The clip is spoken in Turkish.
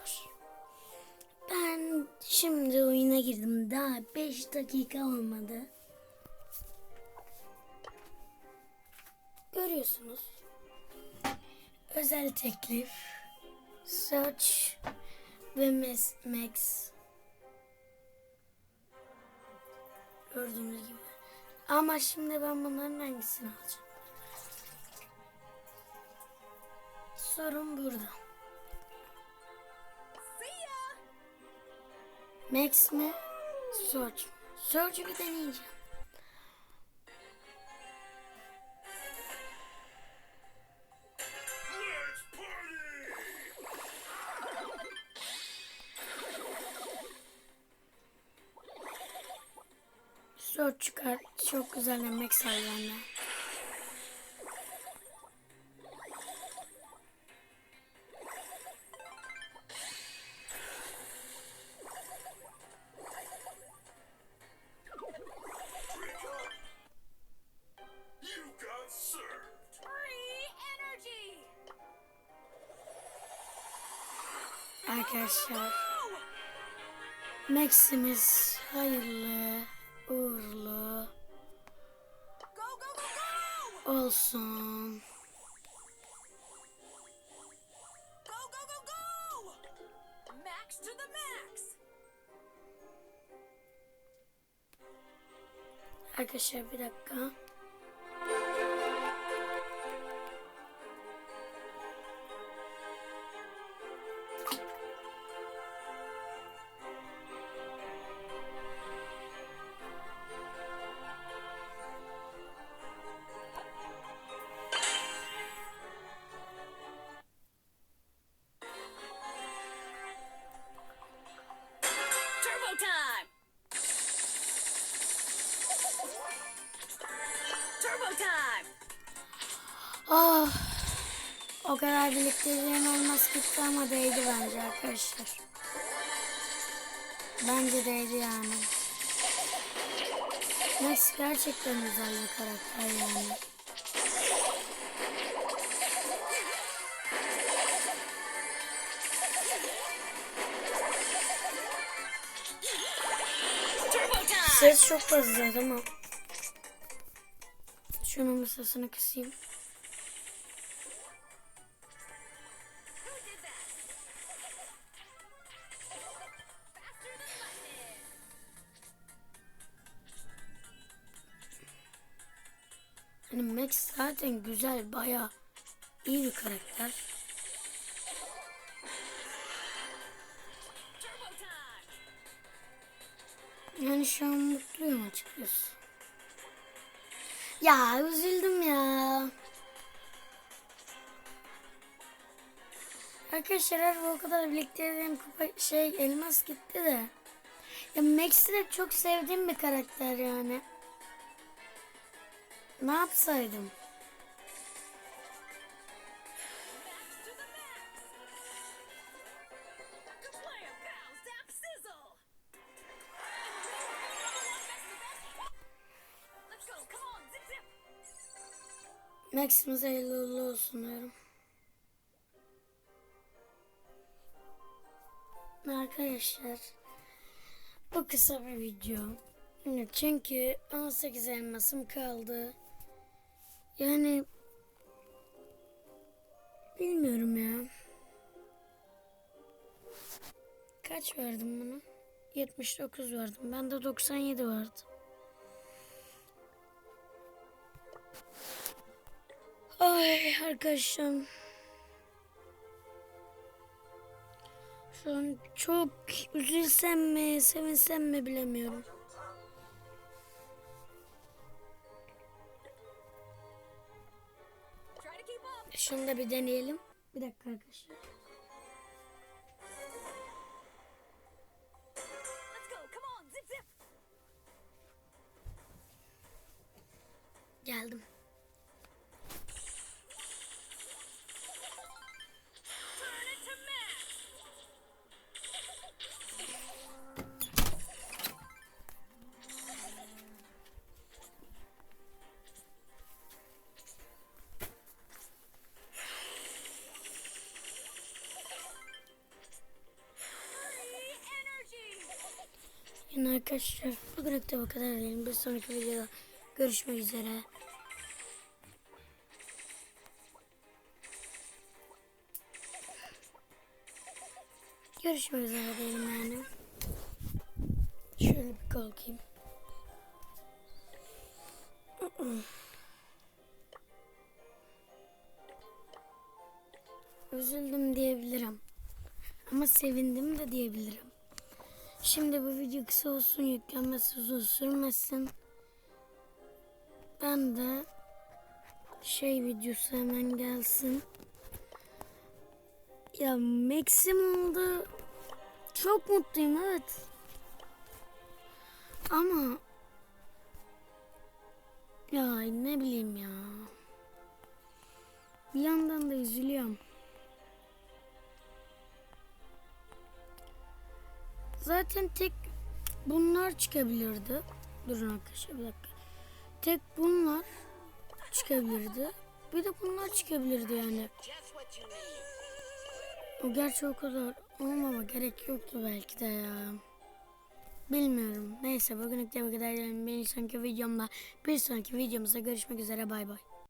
arkadaşlar. Ben şimdi oyuna girdim. Daha 5 dakika olmadı. Görüyorsunuz. Özel teklif. Search ve Mes- Max. Gördüğünüz gibi. Ama şimdi ben bunların hangisini alacağım? Sorun burada. Max mi? Search mi? Search'ü bir deneyeceğim. Search çıkar. Çok güzel de Max Arkadaşlar. Max'imiz hayırlı, uğurlu olsun. Arkadaşlar bir dakika. Time! Turbo time! Oh, o kadar birlikteliğim olmaz gitti ama değdi bence arkadaşlar. Bence değdi yani. Max gerçekten güzel bir karakter yani. Ses çok fazla değil mi? Şunun sesini kısayım. Hani Max zaten güzel, baya iyi bir karakter. Yani şu an mutluyum açıkçası. Ya üzüldüm ya. Arkadaşlar o kadar birlikteliğim kupa şey elmas gitti de. Ya Max'i de çok sevdiğim bir karakter yani. Ne yapsaydım? Max'imize hayırlı olsun diyorum. Arkadaşlar bu kısa bir video. Çünkü 18 elmasım kaldı. Yani bilmiyorum ya. Kaç verdim buna? 79 verdim. Bende 97 vardı. Ay arkadaşlar. Şu an çok üzülsem mi, sevinsem mi bilemiyorum. Şunu da bir deneyelim. Bir dakika arkadaşlar. Geldim. Yine arkadaşlar bugünlük de bu kadar diyelim. Bir sonraki videoda görüşmek üzere. Görüşmek üzere diyelim yani. Şöyle bir kalkayım. Üzüldüm diyebilirim. Ama sevindim de diyebilirim. Şimdi bu video kısa olsun, yüklenmesi uzun sürmesin. Ben de şey videosu hemen gelsin. Ya Maxim oldu. Çok mutluyum evet. Ama ya ne bileyim ya. Bir yandan da üzülüyorum. Zaten tek bunlar çıkabilirdi. Durun arkadaşlar bir dakika. Tek bunlar çıkabilirdi. Bir de bunlar çıkabilirdi yani. O gerçi o kadar olmama gerek yoktu belki de ya. Bilmiyorum. Neyse bugünlük de bu kadar. Bir sonraki videomda bir sonraki videomuzda görüşmek üzere. Bay bay.